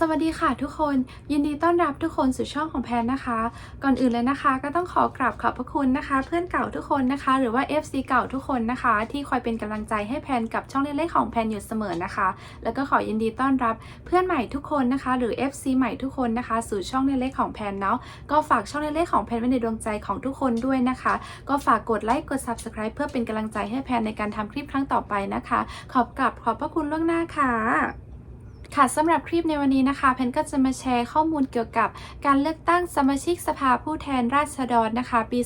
สวัสดีค่ะทุกคน ยินดีต้อนรับทุกคนสู่ช่องของแพนนะคะ ก่อนอื่นเลยนะคะ ก็ต้องขอกราบขอบพระคุณนะคะ เพื่อนเก่าทุกคนนะคะ หรือว่า FC เก่าทุกคนนะคะ ที่คอยเป็นกำลังใจให้แพนกับช่องเล็กๆของแพนอยู่เสมอนะคะ แล้วก็ขอยินดีต้อนรับเพื่อนใหม่ทุกคนนะคะ หรือ FC ใหม่ทุกคนนะคะ สู่ช่องเล็กๆของแพนเนาะก็ฝากช่องเล็กๆของแพนไว้ในดวงใจของทุกคนด้วยนะคะ ก็ฝากกดไลค์กด Subscribe เพื่อเป็นกำลังใจให้แพนในการทำคลิปครั้งต่อไปนะคะ ขอบกราบขอบพระคุณล่วงหน้าค่ะ ค่ะสำหรับคลิปในวันนี้นะคะ เพนก็จะมาแชร์ข้อมูลเกี่ยวกับการเลือกตั้งสมาชิกสภาผู้แทนราษฎรนะคะ ปี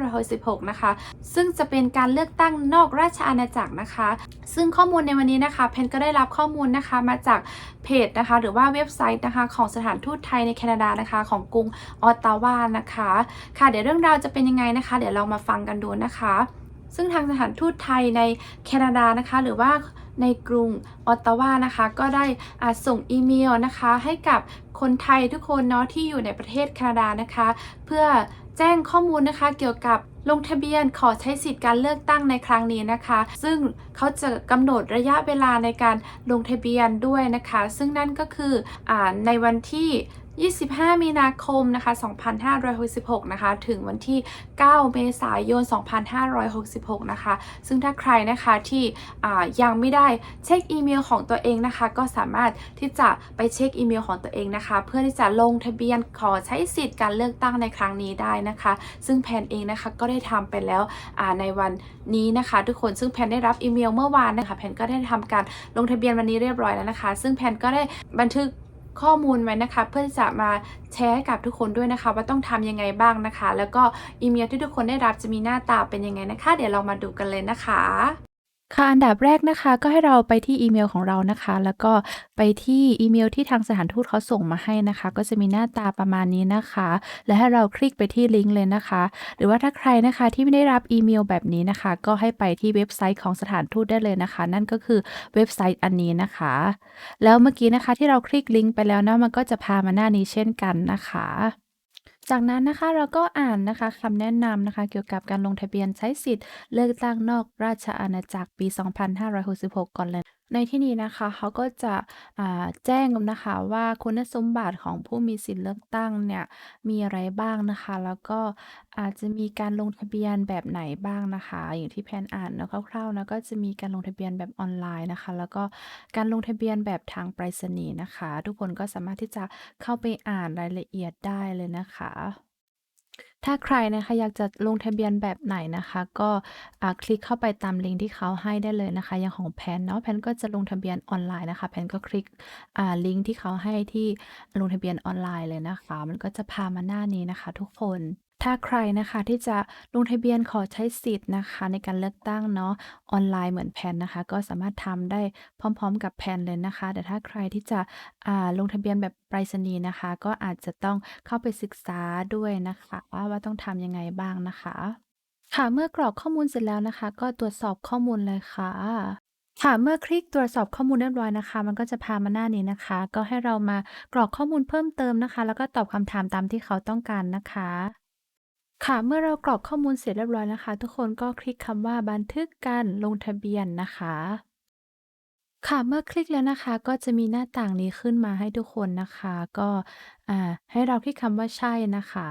2566 นะคะ ซึ่งจะเป็นการเลือกตั้งนอกราชอาณาจักรนะคะ ซึ่งข้อมูลในวันนี้นะคะ เพนก็ได้รับข้อมูลนะคะมาจากเพจนะคะ หรือว่าเว็บไซต์นะคะ ของสถานทูตไทยในแคนาดานะคะ ของกรุงออตตาวานะคะ ค่ะเดี๋ยวเรื่องราวจะเป็นยังไงนะคะ เดี๋ยวเรามาฟังกันดูนะคะ ซึ่งทางสถานทูตไทยในแคนาดานะคะ หรือว่า ในกรุงออตตาวานะคะ ก็ได้ส่งอีเมลนะคะให้กับคนไทยทุกคนเนาะที่อยู่ในประเทศแคนาดานะคะ เพื่อแจ้งข้อมูลนะคะเกี่ยวกับลงทะเบียนขอใช้สิทธิ์การเลือกตั้งในครั้งนี้นะคะ ซึ่งเขาจะกำหนดระยะเวลาในการลงทะเบียนด้วยนะคะ ซึ่งนั่นก็คืออในวันที่ 25 มีนาคมนะคะ 2566 นะคะ ถึงวันที่ 9 เมษายน 2566 นะคะ ซึ่งถ้าใครนะคะที่ยังไม่ได้เช็คอีเมลของตัวเองนะคะ ก็สามารถที่จะไปเช็คอีเมลของตัวเองนะคะ เพื่อที่จะลงทะเบียนขอใช้สิทธิ์การเลือกตั้งในครั้งนี้ได้นะคะ ซึ่งแพนเองนะคะก็ได้ทำไปแล้วในวันนี้นะคะ ทุกคน ซึ่งแพนได้รับอีเมลเมื่อวานนะคะ แพนก็ได้ทำการลงทะเบียนวันนี้เรียบร้อยแล้วนะคะ ซึ่งแพนก็ได้บันทึก ข้อมูลไว้นะคะ เพื่อที่จะมาแชร์ให้กับทุกคนด้วยนะคะ ว่าต้องทำยังไงบ้างนะคะ แล้วก็อีเมลที่ทุกคนได้รับจะมีหน้าตาเป็นยังไงนะคะ เดี๋ยวเรามาดูกันเลยนะคะ ค่ะ อันดับแรกนะคะ ก็ให้เราไปที่อีเมลของเรานะคะ แล้วก็ไปที่อีเมลที่ทางสถานทูตเขาส่งมาให้นะคะ ก็จะมีหน้าตาประมาณนี้นะคะ และให้เราคลิกไปที่ลิงก์เลยนะคะ หรือว่าถ้าใครนะคะที่ไม่ได้รับอีเมลแบบนี้นะคะ ก็ให้ไปที่เว็บไซต์ของสถานทูตได้เลยนะคะ นั่นก็คือเว็บไซต์อันนี้นะคะ แล้วเมื่อกี้นะคะที่เราคลิกลิงก์ไปแล้วนะมันก็จะพามาหน้านี้เช่นกันนะคะ จากนั้นนะคะเราก็อ่านนะคะคำแนะนำนะคะ เกี่ยวกับการลงทะเบียนใช้สิทธิ์ เลือกตั้งนอกราชอาณาจักรปี 2566 ก่อนเลย ในที่นี้นะคะ เขาก็จะ อ่า แจ้งนะคะว่า คุณสมบัติของผู้มีสิทธิ์เลือกตั้งเนี่ยมีอะไรบ้างนะคะ แล้วก็อาจจะมีการลงทะเบียนแบบไหนบ้างนะคะ อย่างที่แพนอ่านเนาะคร่าว ๆ นะ ก็จะมีการลงทะเบียนแบบออนไลน์นะคะ แล้วก็การลงทะเบียนแบบทางไปรษณีย์นะคะ ทุกคนก็สามารถที่จะเข้าไปอ่านรายละเอียดได้เลยนะคะ ถ้าใครนะคะอยากจะลงทะเบียนแบบไหนนะคะ ก็คลิกเข้าไปตามลิงก์ที่เขาให้ได้เลยนะคะ อย่างของแพนเนาะแพนก็จะลงทะเบียนออนไลน์นะคะแพนก็คลิกลิงก์ที่เขาให้ที่ลงทะเบียนออนไลน์เลยนะคะ มันก็จะพามาหน้านี้นะคะ ทุกคน ถ้าใครนะคะที่จะลงทะเบียนขอใช้สิทธิ์นะคะในการเลือกตั้งเนาะออนไลน์เหมือนแพนนะคะ ก็สามารถทำได้พร้อมๆ กับแพนเลยนะคะ แต่ถ้าใครที่จะอ่าลงทะเบียนแบบไปรษณีย์นะคะ ก็อาจจะต้องเข้าไปศึกษาด้วยนะคะว่าว่าต้องทำยังไงบ้างนะคะ ค่ะเมื่อกรอกข้อมูลเสร็จแล้วนะคะ ก็ตรวจสอบข้อมูลเลยค่ะ ค่ะเมื่อคลิกตรวจสอบข้อมูลเรียบร้อยนะคะ มันก็จะพามาหน้านี้นะคะ ก็ให้เรามากรอกข้อมูลเพิ่มเติมนะคะ แล้วก็ตอบคำถามตามที่เขาต้องการนะคะ ค่ะ เมื่อเรากรอกข้อมูลเสร็จเรียบร้อยนะคะ ทุกคนก็คลิกคำว่าบันทึกการลงทะเบียนนะคะ ค่ะเมื่อคลิกแล้วนะคะ ก็จะมีหน้าต่างนี้ขึ้นมาให้ทุกคนนะคะ ก็อ่าให้เราคลิกคำว่าใช่นะคะ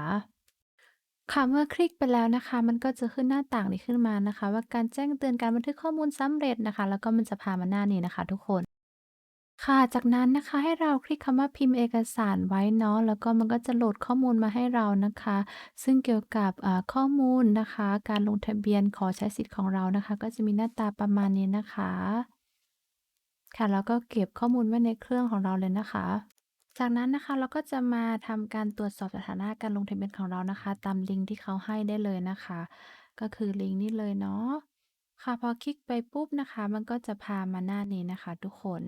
ค่ะเมื่อคลิกไปแล้วนะคะ มันก็จะขึ้นหน้าต่างนี้ขึ้นมานะคะ ว่าการแจ้งเตือนการบันทึกข้อมูลสำเร็จนะคะ แล้วก็มันจะพามาหน้านี้นะคะ ทุกคน ค่ะ จากนั้นนะคะให้เราคลิกคำว่าพิมพ์เอกสารไว้เนาะ แล้วก็มันก็จะโหลดข้อมูลมาให้เรานะคะ ซึ่งเกี่ยวกับ อ่า ข้อมูลนะคะ การลงทะเบียนขอใช้สิทธิ์ของเรานะคะ ก็จะมีหน้าตาประมาณนี้นะคะ ค่ะ แล้วก็เก็บข้อมูลไว้ในเครื่องของเราเลยนะคะ จากนั้นนะคะเราก็จะมาทำการตรวจสอบสถานะการลงทะเบียนของเรานะคะ ตามลิงก์ที่เขาให้ได้เลยนะคะ ก็คือลิงก์นี้เลยเนาะ ค่ะ พอคลิกไปปุ๊บนะคะ มันก็จะพามาหน้านี้นะคะ ทุกคน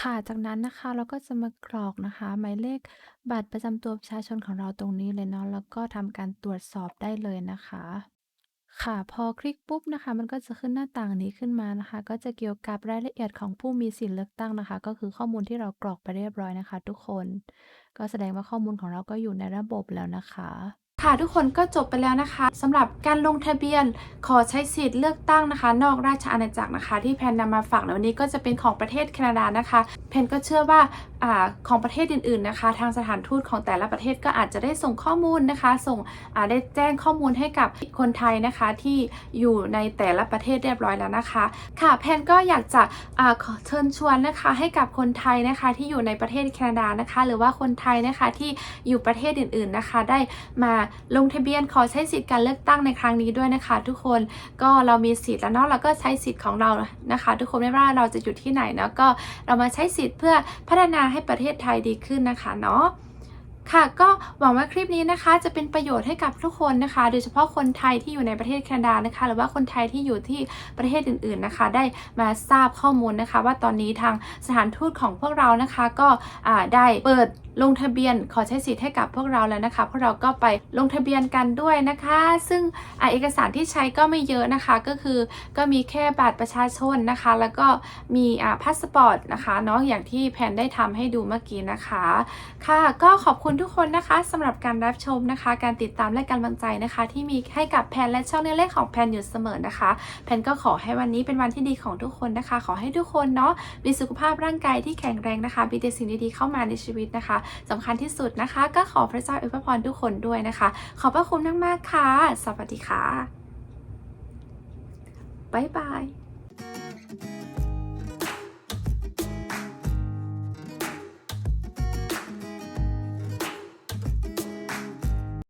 ค่ะ จากนั้นนะคะ เราก็จะมากรอกนะคะ หมายเลขบัตรประจำตัวประชาชนของเราตรงนี้เลยเนาะ แล้วก็ทำการตรวจสอบได้เลยนะคะ ค่ะ พอคลิกปุ๊บนะคะ มันก็จะขึ้นหน้าต่างนี้ขึ้นมานะคะ ก็จะเกี่ยวกับรายละเอียดของผู้มีสิทธิ์เลือกตั้งนะคะ ก็คือข้อมูลที่เรากรอกไปเรียบร้อยนะคะ ทุกคน ก็แสดงว่าข้อมูลของเราก็อยู่ในระบบแล้วนะคะ ค่ะทุกคนก็จบไปแล้วนะคะสำหรับการลงทะเบียนขอใช้สิทธิ์เลือกตั้งนะคะ นอกราชอาณาจักรนะคะ ที่แพนนำมาฝากในวันนี้ก็จะเป็นของประเทศแคนาดานะคะแพนก็เชื่อว่าอของประเทศอื่นๆนะคะ ทางสถานทูตของแต่ละประเทศก็อาจจะได้ส่งข้อมูลนะคะ ส่งได้แจ้งข้อมูลให้กับคนไทยนะคะที่อยู่ในแต่ละประเทศเรียบร้อยแล้วนะคะ ค่ะแพนก็อยากจะเชิญชวนนะคะให้กับคนไทยนะคะที่อยู่ในประเทศแคนาดานะคะ หรือว่าคนไทยนะคะที่อยู่ประเทศอื่น ๆนะคะ ได้มาลงทะเบียนขอใช้สิทธิ์การเลือกตั้งในครั้งนี้ด้วยนะคะ ทุกคนก็เรามีสิทธิ์แล้วเนาะเราก็ใช้สิทธิ์ของเรานะคะ ทุกคนไม่ว่าเราจะอยู่ที่ไหนเนาะก็เรามาใช้สิทธิ์เพื่อพัฒนาให้ประเทศไทยดีขึ้นนะคะเนาะค่ะก็หวังว่าคลิปนี้นะคะจะเป็นประโยชน์ให้กับทุกคนนะคะ โดยเฉพาะคนไทยที่อยู่ในประเทศแคนาดานะคะ หรือว่าคนไทยที่อยู่ที่ประเทศอื่นๆนะคะ ได้มาทราบข้อมูลนะคะ ว่าตอนนี้ทางสถานทูตของพวกเรานะคะ ก็ได้เปิด ลงทะเบียนขอใช้สิทธิ์ให้กับพวกเราแล้วนะคะ พวกเราก็ไปลงทะเบียนกันด้วยนะคะ ซึ่งอเอกสารที่ใช้ก็ไม่เยอะนะคะ ก็คือก็มีแค่บัตรประชาชนนะคะ แล้วก็มีอ่าพาสปอร์ตนะคะเนาะอย่างที่แพนได้ทำให้ดูเมื่อกี้นะคะ ค่ะ ก็ขอบคุณทุกคนนะคะสำหรับการรับชมนะคะ การติดตามและกำลังใจนะคะ ที่มีให้กับแพนและช่องเล็กๆของแพนอยู่เสมอนะคะ แพนก็ขอให้วันนี้เป็นวันที่ดีของทุกคนนะคะ ขอให้ทุกคนเนาะมีสุขภาพร่างกายที่แข็งแรงนะคะมีแต่สิ่งดีๆเข้ามาในชีวิตนะคะสำคัญที่สุดนะคะ ก็ขอพระเจ้าอวยพรทุกคนด้วยนะคะ ขอบพระคุณมากๆค่ะ สวัสดีค่ะบ๊ายบาย